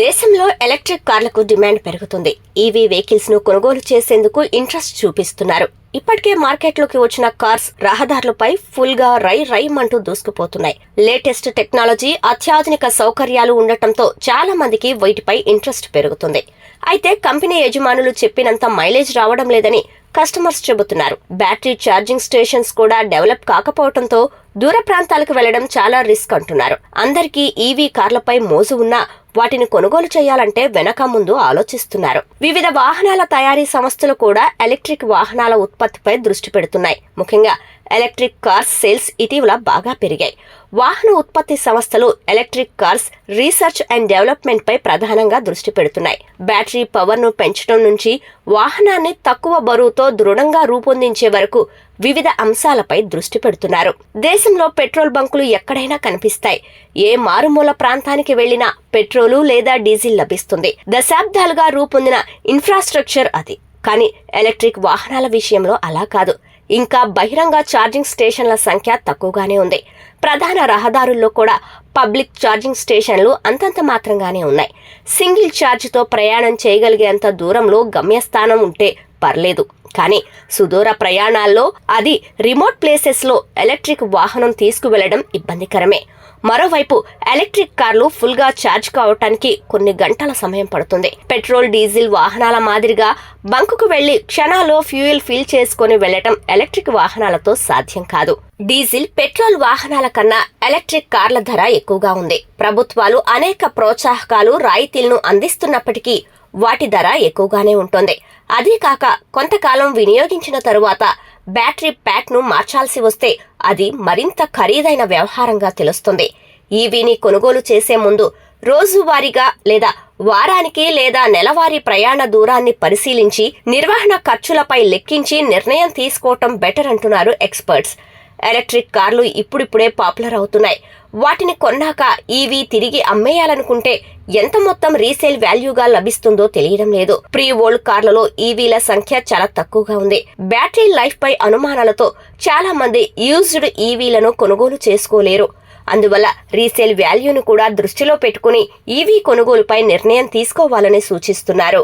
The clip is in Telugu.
దేశంలో ఎలక్ట్రిక్ కార్లకు డిమాండ్ పెరుగుతుంది. ఈవీ వెహికల్స్ను కొనుగోలు చేసేందుకు ఇంట్రెస్ట్ చూపిస్తున్నారు. ఇప్పటికే మార్కెట్లోకి వచ్చిన కార్స్ రహదారులపై ఫుల్గా రై రైమంటూ దూసుకుపోతున్నాయి. లేటెస్ట్ టెక్నాలజీ అత్యాధునిక సౌకర్యాలు ఉండటంతో చాలా మందికి వీటిపై ఇంట్రెస్ట్ పెరుగుతుంది. అయితే కంపెనీ యజమానులు చెప్పినంత మైలేజ్ రావడం లేదని కస్టమర్స్ చెబుతున్నారు. బ్యాటరీ ఛార్జింగ్ స్టేషన్స్ కూడా డెవలప్ కాకపోవడంతో దూర ప్రాంతాలకు వెళ్ళడం చాలా రిస్క్ అంటున్నారు. అందరికీ ఈవీ కార్లపై మోజు ఉన్నా వాటిని కొనుగోలు చేయాలంటే వెనక ముందు ఆలోచిస్తున్నారు. వివిధ వాహనాల తయారీ సంస్థలు కూడా ఎలక్ట్రిక్ వాహనాల ఉత్పత్తిపై దృష్టి పెడుతున్నాయి. ముఖ్యంగా ఎలక్ట్రిక్ కార్స్ సేల్స్ ఇటీవల బాగా పెరిగాయి. వాహన ఉత్పత్తి సంస్థలు electric cars research and development పై ప్రధానంగా దృష్టి పెడుతున్నాయి. బ్యాటరీ పవర్ను పెంచడం నుంచి వాహనాన్ని తక్కువ బరువుతో దృఢంగా రూపొందించే వరకు వివిధ అంశాలపై దృష్టి పెడుతున్నారు. దేశంలో పెట్రోల్ బంకులు ఎక్కడైనా కనిపిస్తాయి. ఏ మారుమూల ప్రాంతానికి వెళ్ళినా పెట్రోలు లేదా డీజిల్ లభిస్తుంది. దశాబ్దాలుగా రూపొందిన ఇన్ఫ్రాస్ట్రక్చర్ అది. కానీ ఎలక్ట్రిక్ వాహనాల విషయంలో అలా కాదు. ఇంకా బహిరంగ ఛార్జింగ్ స్టేషన్ల సంఖ్య తక్కువగానే ఉంది. ప్రధాన రహదారుల్లో కూడా పబ్లిక్ ఛార్జింగ్ స్టేషన్లు అంతంత మాత్రంగానే ఉన్నాయి. సింగిల్ ఛార్జ్తో ప్రయాణం చేయగలిగేంత దూరంలో గమ్యస్థానం ఉంటే పర్లేదు. కానీ సుదూర ప్రయాణాల్లో అది రిమోట్ ప్లేసెస్లో ఎలక్ట్రిక్ వాహనం తీసుకువెళ్ళడం ఇబ్బందికరమే. మరోవైపు ఎలక్ట్రిక్ కార్లు ఫుల్గా చార్జ్ ఛార్జ్ కావటానికి కొన్ని గంటల సమయం పడుతుంది. పెట్రోల్ డీజిల్ వాహనాల మాదిరిగా బంకుకు వెళ్ళి క్షణాల్లో ఫ్యూయల్ ఫిల్ చేసుకుని వెళ్ళటం ఎలక్ట్రిక్ వాహనాలతో సాధ్యం కాదు. డీజిల్ పెట్రోల్ వాహనాల కన్నా ఎలక్ట్రిక్ కార్ల ధర ఎక్కువగా ఉంది. ప్రభుత్వాలు అనేక ప్రోత్సాహకాలు రాయితీలను అందిస్తున్నప్పటికీ వాటి ధర ఎక్కువగానే ఉంటుంది. అదే కాక కొంతకాలం వినియోగించిన తరువాత బ్యాటరీ ప్యాక్ను మార్చాల్సి వస్తే అది మరింత ఖరీదైన వ్యవహారంగా తెలుస్తుంది. ఈవీని కొనుగోలు చేసే ముందు రోజువారీగా లేదా వారానికి లేదా నెలవారీ ప్రయాణ దూరాన్ని పరిశీలించి నిర్వహణ ఖర్చులపై లెక్కించి నిర్ణయం తీసుకోవటం బెటర్ అంటున్నారు ఎక్స్పర్ట్స్. ఎలక్ట్రిక్ కార్లు ఇప్పుడిప్పుడే పాపులర్ అవుతున్నాయి. వాటిని కొన్నాక ఈవీ తిరిగి అమ్మేయాలనుకుంటే ఎంత మొత్తం రీసేల్ వాల్యూగా లభిస్తుందో తెలియడం లేదు. ప్రీ ఓల్డ్ కార్లలో ఈవీల సంఖ్య చాలా తక్కువగా ఉంది. బ్యాటరీ లైఫ్ పై అనుమానాలతో చాలా మంది యూజ్డ్ ఈవీలను కొనుగోలు చేసుకోలేరు. అందువల్ల రీసేల్ వాల్యూను కూడా దృష్టిలో పెట్టుకుని ఈవీ కొనుగోలుపై నిర్ణయం తీసుకోవాలని సూచిస్తున్నారు.